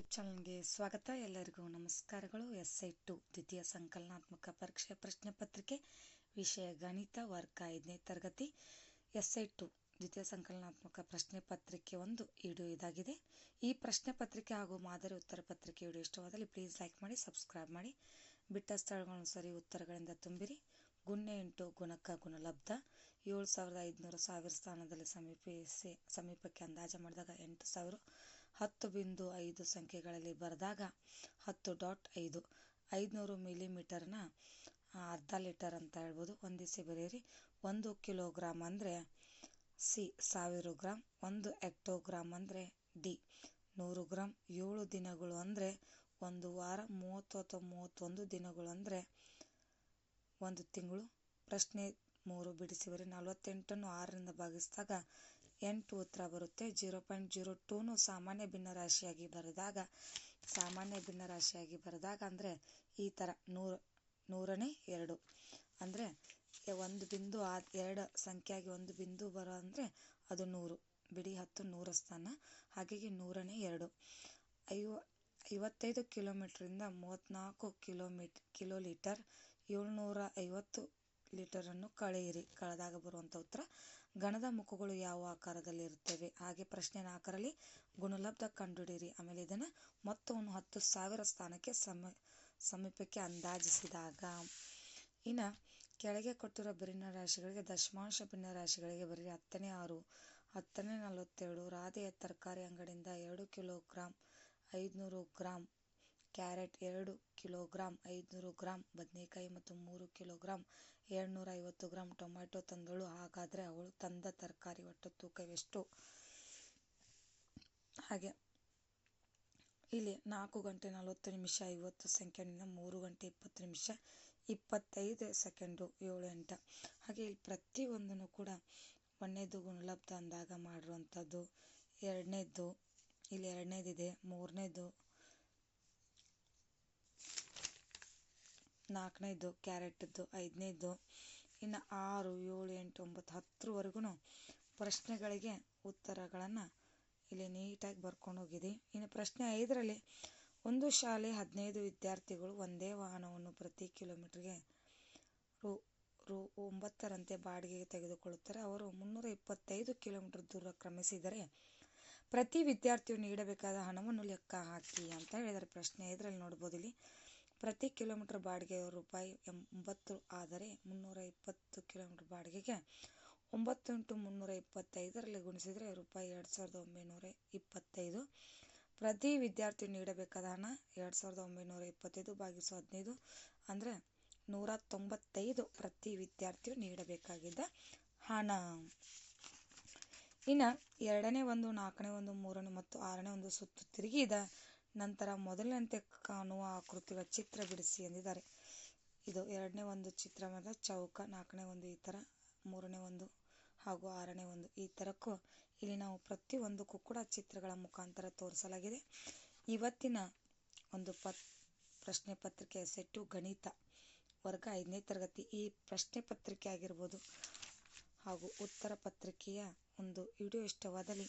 YouTube ಚಾನಲ್ಗೆ ಸ್ವಾಗತ. ಎಲ್ಲರಿಗೂ ನಮಸ್ಕಾರಗಳು. ಎಸ್ ಐ ಟು ದ್ವಿತೀಯ ಸಂಕಲನಾತ್ಮಕ ಪರೀಕ್ಷೆ ಪ್ರಶ್ನೆ ಪತ್ರಿಕೆ ವಿಷಯ ಗಣಿತ ವರ್ಗ ಐದನೇ ತರಗತಿ. ಎಸ್ ಐ ಟು ದ್ವಿತೀಯ ಸಂಕಲನಾತ್ಮಕ ಪ್ರಶ್ನೆ ಪತ್ರಿಕೆ ಒಂದು ವಿಡಿಯೋ ಇದಾಗಿದೆ. ಈ ಪ್ರಶ್ನೆ ಪತ್ರಿಕೆ ಹಾಗೂ ಮಾದರಿ ಉತ್ತರ ಪತ್ರಿಕೆ ವಿಡಿಯೋ ಇಷ್ಟವಾದಲ್ಲಿ ಪ್ಲೀಸ್ ಲೈಕ್ ಮಾಡಿ, ಸಬ್ಸ್ಕ್ರೈಬ್ ಮಾಡಿ. ಬಿಟ್ಟ ಸ್ಥಳಗಳನ್ನು ಸರಿ ಉತ್ತರಗಳಿಂದ ತುಂಬಿರಿ. ಗುಣ್ಯ ಎಂಟು ಗುಣಕ ಗುಣಲಬ್ಧ. ಏಳು ಸಾವಿರದ ಐದುನೂರು ಸಾವಿರ ಸ್ಥಾನದಲ್ಲಿ ಸಮೀಪಿಸಿ ಸಮೀಪಕ್ಕೆ ಅಂದಾಜು ಮಾಡಿದಾಗ ಎಂಟು ಸಾವಿರ ಹತ್ತು ಬಿಂದು ಐದು ಸಂಖ್ಯೆಗಳಲ್ಲಿ ಬರೆದಾಗ ಹತ್ತು ಡಾಟ್ ಐದು, ಐದುನೂರು ಮಿಲಿಮೀಟರ್ನ ಅರ್ಧ ಲೀಟರ್ ಅಂತ ಹೇಳ್ಬೋದು. ಹೊಂದಿಸಿ ಬರೆಯಿರಿ. ಒಂದು ಕಿಲೋಗ್ರಾಮ್ ಅಂದರೆ ಸಿ, ಸಾವಿರ ಗ್ರಾಮ್ ಒಂದು ಎಕ್ಟೋಗ್ರಾಮ್ ಅಂದರೆ ಡಿ, ನೂರು ಗ್ರಾಮ್ ಏಳು ದಿನಗಳು ಅಂದರೆ ಒಂದು ವಾರ, ಮೂವತ್ತು ಅಥವಾ ಮೂವತ್ತೊಂದು ದಿನಗಳು ಅಂದರೆ ಒಂದು ತಿಂಗಳು. ಪ್ರಶ್ನೆ ಮೂರು ಬಿಡಿಸಿಬರಿ ನಲವತ್ತೆಂಟನ್ನು ಆರರಿಂದ ಭಾಗಿಸಿದಾಗ ಎಂಟು ಉತ್ತರ ಬರುತ್ತೆ. ಜೀರೋ ಪಾಯಿಂಟ್ ಜೀರೋ ಟೂನು ಸಾಮಾನ್ಯ ಭಿನ್ನರಾಶಿಯಾಗಿ ಬರೆದಾಗ, ಸಾಮಾನ್ಯ ಭಿನ್ನರಾಶಿಯಾಗಿ ಬರೆದಾಗ ಅಂದರೆ ಈ ಥರ ನೂರು, ನೂರನೇ ಎರಡು. ಅಂದರೆ ಒಂದು ಬಿಂದು ಆ, ಎರಡು ಸಂಖ್ಯೆಯಾಗಿ ಒಂದು ಬಿಂದು ಬರೋ ಅಂದರೆ ಅದು ನೂರು. ಬಿಡಿ ಹತ್ತು ನೂರ ಸ್ಥಾನ ಹಾಗಾಗಿ ನೂರನೇ ಎರಡು. ಐವ, ಐವತ್ತೈದು ಕಿಲೋಮೀಟ್ರಿಂದ ಮೂವತ್ತ್ನಾಲ್ಕು ಕಿಲೋಮೀಟ್ ಕಿಲೋ ಲೀಟರ್ ಏಳ್ನೂರ ಐವತ್ತು ಲೀಟರನ್ನು ಕಳೆಯಿರಿ. ಕಳೆದಾಗ ಬರುವಂಥ ಉತ್ತರ ಗಣದ ಮುಖಗಳು ಯಾವ ಆಕಾರದಲ್ಲಿ ಇರುತ್ತವೆ ಹಾಗೆ ಪ್ರಶ್ನೆ ನಾಲ್ಕರಲ್ಲಿ ಗುಣಲಬ್ಧ ಕಂಡುಹಿಡಿಯಿರಿ. ಆಮೇಲೆ ಇದನ್ನು ಮೊತ್ತವನ್ನು ಹತ್ತು ಸಾವಿರ ಸ್ಥಾನಕ್ಕೆ ಸಮ, ಸಮೀಪಕ್ಕೆ ಅಂದಾಜಿಸಿದಾಗ, ಇನ್ನು ಕೆಳಗೆ ಕೊಟ್ಟಿರೋ ಭಿನ್ನರಾಶಿಗಳಿಗೆ ದಶಮಾಂಶ ಭಿನ್ನರಾಶಿಗಳಿಗೆ ಬರೀ ಹತ್ತನೇ ಆರು, ಹತ್ತನೇ ನಲವತ್ತೇಳು, ರಾಧೆಯ ತರಕಾರಿ ಅಂಗಡಿಯಿಂದ ಎರಡು ಕಿಲೋಗ್ರಾಮ್ ಐದುನೂರು ಗ್ರಾಮ್ ಕ್ಯಾರೆಟ್ ಎರಡು ಕಿಲೋಗ್ರಾಂ ಐದುನೂರು ಗ್ರಾಂ ಬದನೆಕಾಯಿ ಮತ್ತು ಮೂರು ಕಿಲೋಗ್ರಾಂ ಏಳ್ನೂರ ಐವತ್ತು ಗ್ರಾಂ ಟೊಮ್ಯಾಟೊ ತಂದಳು. ಹಾಗಾದರೆ ಅವಳು ತಂದ ತರಕಾರಿ ಒಟ್ಟು ತೂಕವೆಷ್ಟು? ಹಾಗೆ. ಇಲ್ಲಿ ನಾಲ್ಕು ಗಂಟೆ ನಲವತ್ತು ನಿಮಿಷ ಐವತ್ತು ಸೆಕೆಂಡಿಂದ ಮೂರು ಗಂಟೆ ಇಪ್ಪತ್ತು ನಿಮಿಷ ಇಪ್ಪತ್ತೈದು ಸೆಕೆಂಡು ಏಳು ಗಂಟೆ ಹಾಗೆ ಇಲ್ಲಿ ಪ್ರತಿಯೊಂದನ್ನು ಕೂಡ ಒಂದನೇದು ಗುಣಲಬ್ಧ ಅಂದಾಗ ಮಾಡಿರುವಂಥದ್ದು. ಎರಡನೇದು, ಇಲ್ಲಿ ಎರಡನೇದಿದೆ, ಮೂರನೇದು ನಾಲ್ಕನೇದು, ಕ್ಯಾರೆಟ್ದು, ಐದನೇದು, ಇನ್ನು ಆರು, ಏಳು, ಎಂಟು, ಒಂಬತ್ತು ಹತ್ತರವರೆಗೂ ಪ್ರಶ್ನೆಗಳಿಗೆ ಉತ್ತರಗಳನ್ನು ಇಲ್ಲಿ ನೀಟಾಗಿ ಬರ್ಕೊಂಡು ಹೋಗಿದೆ ಇನ್ನು ಪ್ರಶ್ನೆ ಐದರಲ್ಲಿ, ಒಂದು ಶಾಲೆ ಹದಿನೈದು ವಿದ್ಯಾರ್ಥಿಗಳು ಒಂದೇ ವಾಹನವನ್ನು ಪ್ರತಿ ಕಿಲೋಮೀಟ್ರಿಗೆ ರು ರು, ಒಂಬತ್ತರಂತೆ ಬಾಡಿಗೆಗೆ ತೆಗೆದುಕೊಳ್ಳುತ್ತಾರೆ. ಅವರು ಮುನ್ನೂರ ಇಪ್ಪತ್ತೈದು ಕಿಲೋಮೀಟರ್ ದೂರ ಕ್ರಮಿಸಿದರೆ ಪ್ರತಿ ವಿದ್ಯಾರ್ಥಿಯು ನೀಡಬೇಕಾದ ಹಣವನ್ನು ಲೆಕ್ಕ ಹಾಕಿ ಅಂತ ಹೇಳಿದ್ದಾರೆ. ಪ್ರಶ್ನೆ ಇದರಲ್ಲಿ ನೋಡ್ಬೋದು ಇಲ್ಲಿ. ಪ್ರತಿ ಕಿಲೋಮೀಟರ್ ಬಾಡಿಗೆ ರೂಪಾಯಿ ಎಂಬತ್ತು ಆದರೆ ಮುನ್ನೂರ ಇಪ್ಪತ್ತು ಕಿಲೋಮೀಟರ್ ಬಾಡಿಗೆಗೆ ಒಂಬತ್ತು ಇಂಟು ಮುನ್ನೂರ ಇಪ್ಪತ್ತೈದರಲ್ಲಿ ಗುಣಿಸಿದರೆ ರೂಪಾಯಿ ಎರಡು ಸಾವಿರದ ಒಂಬೈನೂರ ಇಪ್ಪತ್ತೈದು. ಪ್ರತಿ ವಿದ್ಯಾರ್ಥಿ ನೀಡಬೇಕಾದ ಹಣ ಎರಡು ಸಾವಿರದ ಒಂಬೈನೂರ ಇಪ್ಪತ್ತೈದು ಭಾಗಿಸು ಹದಿನೈದು ಅಂದರೆ ನೂರ ತೊಂಬತ್ತೈದು ಪ್ರತಿ ವಿದ್ಯಾರ್ಥಿಯು ನೀಡಬೇಕಾಗಿದ್ದ ಹಣ. ಇನ್ನು ಎರಡನೇ ಒಂದು, ನಾಲ್ಕನೇ ಒಂದು, ಮೂರನೇ ಮತ್ತು ಆರನೇ ಒಂದು ಸುತ್ತು ತಿರುಗಿದ ನಂತರ ಮೊದಲಿನಂತೆ ಕಾಣುವ ಆಕೃತಿಗಳ ಚಿತ್ರ ಬಿಡಿಸಿ ಎಂದಿದ್ದಾರೆ. ಇದು ಎರಡನೇ ಒಂದು ಚಿತ್ರ ಮಾತ್ರ ಚೌಕ, ನಾಲ್ಕನೇ ಒಂದು ಈ ಥರ ಮೂರನೇ ಒಂದು ಹಾಗೂ ಆರನೇ ಒಂದು ಈ ಥರಕ್ಕೂ ಇಲ್ಲಿ ನಾವು ಪ್ರತಿಯೊಂದಕ್ಕೂ ಕೂಡ ಚಿತ್ರಗಳ ಮುಖಾಂತರ ತೋರಿಸಲಾಗಿದೆ. ಇವತ್ತಿನ ಒಂದು ಪತ್, ಪ್ರಶ್ನೆ ಪತ್ರಿಕೆ ಸೆಟ್ಟು ಗಣಿತ, ವರ್ಗ ಐದನೇ ತರಗತಿ. ಈ ಪ್ರಶ್ನೆ ಪತ್ರಿಕೆ ಆಗಿರ್ಬೋದು ಹಾಗೂ ಉತ್ತರ ಪತ್ರಿಕೆಯ ಒಂದು ವಿಡಿಯೋ ಇಷ್ಟವಾದಲ್ಲಿ